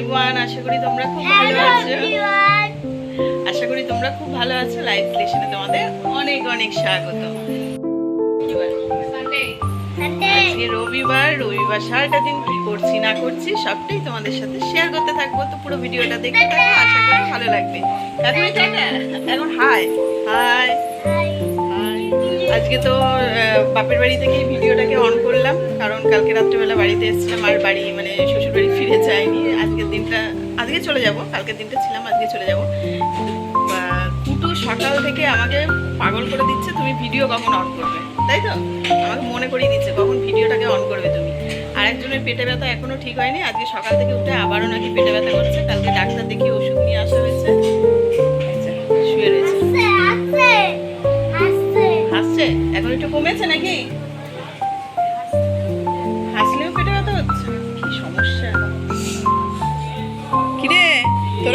Everyone আশা করি তোমরা খুব ভালো আছো। আশা করি তোমরা খুব ভালো আছো। লাইভ স্টেশনে তোমাদের অনেক অনেক স্বাগত। আজকে রবিবার রবিবার সারাটা দিন কি করছি না করছি সবটাই তোমাদের সাথে শেয়ার করতে থাকব। তো পুরো ভিডিওটা দেখতে থাকব আশা করি ভালো লাগবে। এখন এখন হাই হাই আজকে তো বাপের বাড়ি থেকে ভিডিওটাকে অন করলাম। কারণ কালকে রাত্রেবেলা বাড়িতে এসেছিলাম আর বাড়ি মানে শ্বশুর বাড়ি ফিরে যাইনি আজকের দিনটা, আজকে চলে যাব, কালকের দিনটা ছিলাম, আজকে চলে যাব। কুটু সকাল থেকে আমাকে পাগল করে দিচ্ছে, তুমি ভিডিও কখন অন করবে? তাই তো? আমাকে মনে করিয়ে দিচ্ছে, কখন ভিডিওটাকে অন করবে তুমি। আর একজনের পেটে ব্যথা এখনও ঠিক হয়নি, আজকে সকাল থেকে উঠে আবারও নাকি পেটে ব্যথা করছে, কালকে ডাক্তার দেখিয়ে ওষুধ নিয়ে আসা হয়েছে।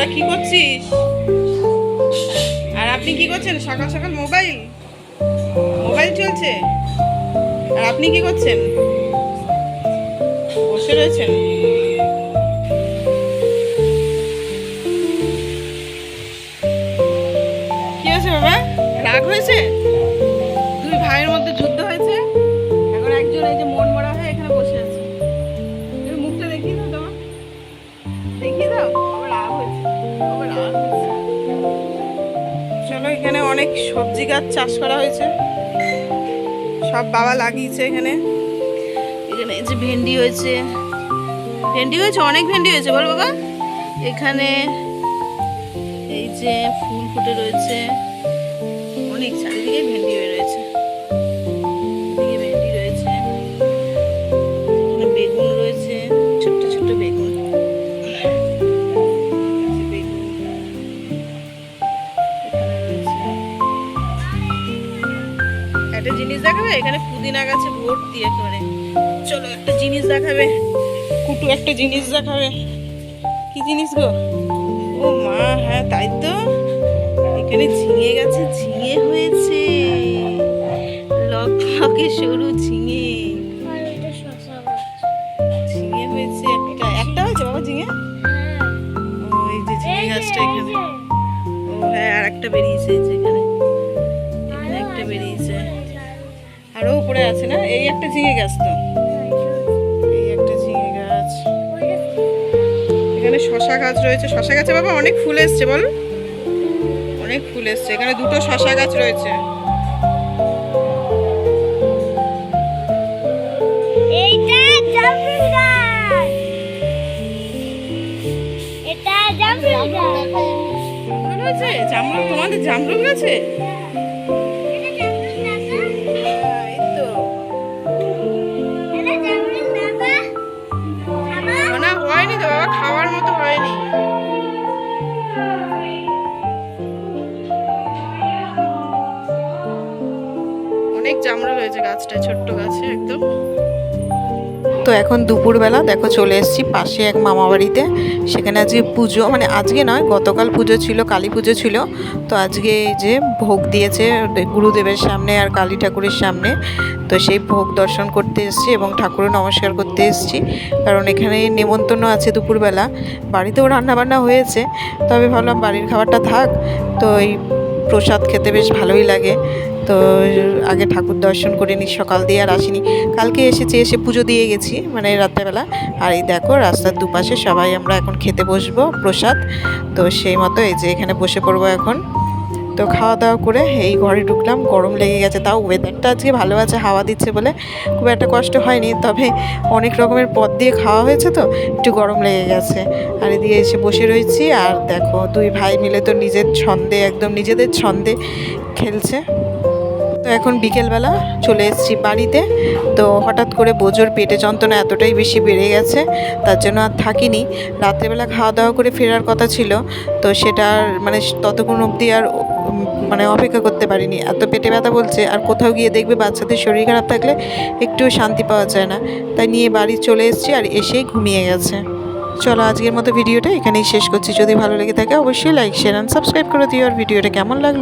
তোরা কি করছিস? আর আপনি কি করছেন? সকাল সকাল মোবাইল? মোবাইল চলছে। আর আপনি কি করছেন? বসে রয়েছেন। কি হয়েছে বাবা? রাগ হয়েছে? অনেক সবজি গাছ চাষ করা হয়েছে। সব বাবা লাগিয়েছে এখানে। এখানে এই যে ভেন্ডি হয়েছে। ভেন্ডি হয়েছে, অনেক ভেন্ডি হয়েছে, বল বাবা। এখানে এই যে ফুল ফুটে রয়েছে। অনেক চারিদিকে ভেন্ডি হয়ে রয়েছে। দেখাবে? এখানে পুদিনা গাছে ভর্তি একেবারে। চলো একটা জিনিস দেখাবে। কুটু একটা জিনিস দেখাবে। কি জিনিস গো? ও মা হ্যাঁ তাই তো। এখানে ঝিঙে গাছে ঝিঙে হয়েছে। লক সরু ঝিঙে। ঝিঙে হয়েছে একটা। একটা হয়েছে বাবা ঝিঙে? ও এই যে ঝিঙে গাছটা এখানে। ও হ্যাঁ আর একটা বেরিয়েছে এখানে। এখানে একটা বেরিয়েছে। আছে না? এই একটা ঝিঙে গাছ তো। এই একটা ঝিঙে গাছ। এখানে শশা গাছ রয়েছে। শশা গাছে বাবা অনেক ফুল এসছে বল। অনেক ফুল এসছে। এখানে দুটো শশা গাছ রয়েছে। জামরুল তোমাদের জামরুল গাছে? অনেক জামরুল হয়েছে গাছটা ছোট্ট গাছে একদম। তো এখন দুপুরবেলা, দেখো চলে এসেছি পাশে এক মামা বাড়িতে সেখানে আজকে পুজো মানে আজকে নয়, গতকাল পুজো ছিল, কালী পুজো ছিল। তো আজকে এই যে ভোগ দিয়েছে গুরুদেবের সামনে আর কালী ঠাকুরের সামনে। তো সেই ভোগ দর্শন করতে এসেছি এবং ঠাকুরের নমস্কার করতে এসেছি। কারণ এখানে নেমন্তন্ন আছে দুপুরবেলা। বাড়িতেও রান্নাবান্না হয়েছে, তবে ভাবলাম বাড়ির খাবারটা থাক। তো এই প্রসাদ খেতে বেশ ভালোই লাগে। তো আগে ঠাকুর দর্শন করে নিই সকাল দিয়ে আর আসিনি। কালকে এসেছি, এসে পুজো দিয়ে গেছি মানে রাত্রেবেলা। আর এই দেখো, রাস্তার দুপাশে সবাই আমরা এখন খেতে বসবো প্রসাদ। তো সেই মতো এই যে এখানে বসে পড়ব এখন। তো খাওয়া দাওয়া করে এই ঘরে ঢুকলাম, গরম লেগে গেছে তাও ওয়েদারটা আজকে ভালো আছে, হাওয়া দিচ্ছে বলে খুব একটা কষ্ট হয়নি, তবে অনেক রকমের পদ দিয়ে খাওয়া হয়েছে তো, একটু গরম লেগে গেছে। আর এদিকে এসে বসে রয়েছি, আর দেখো দুই ভাই মিলে তো নিজের ছন্দে, একদম নিজেদের ছন্দে খেলছে। তো এখন বিকেলবেলা চলে এসেছি বাড়িতে, তো হঠাৎ করে বোঝোর পেটে যন্ত্রণা এতটাই বেশি বেড়ে গেছে, তার জন্য আর থাকিনি। রাত্রেবেলা খাওয়া দাওয়া করে ফেরার কথা ছিল, তো সেটা আর মানে ততক্ষণ অবধি আর মানে অপেক্ষা করতে পারিনি। এত পেটে ব্যথা বলছে, আর কোথাও গিয়ে দেখবে বাচ্চাদের শরীর খারাপ থাকলে একটুও শান্তি পাওয়া যায় না। তাই নিয়ে বাড়ি চলে এসেছি আর এসেই ঘুমিয়ে গেছে। চলো আজকের মতো ভিডিওটা এখানেই শেষ করছি। যদি ভালো লেগে থাকে অবশ্যই লাইক শেয়ার অ্যান্ড সাবস্ক্রাইব করে দিও। আর ভিডিওটা কেমন লাগল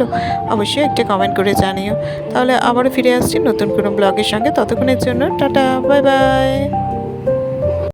অবশ্যই একটা কমেন্ট করে জানিও। তাহলে আবারও ফিরে আসছি নতুন কোনো ব্লগের সঙ্গে। ততক্ষণের জন্য টাটা বাই বাই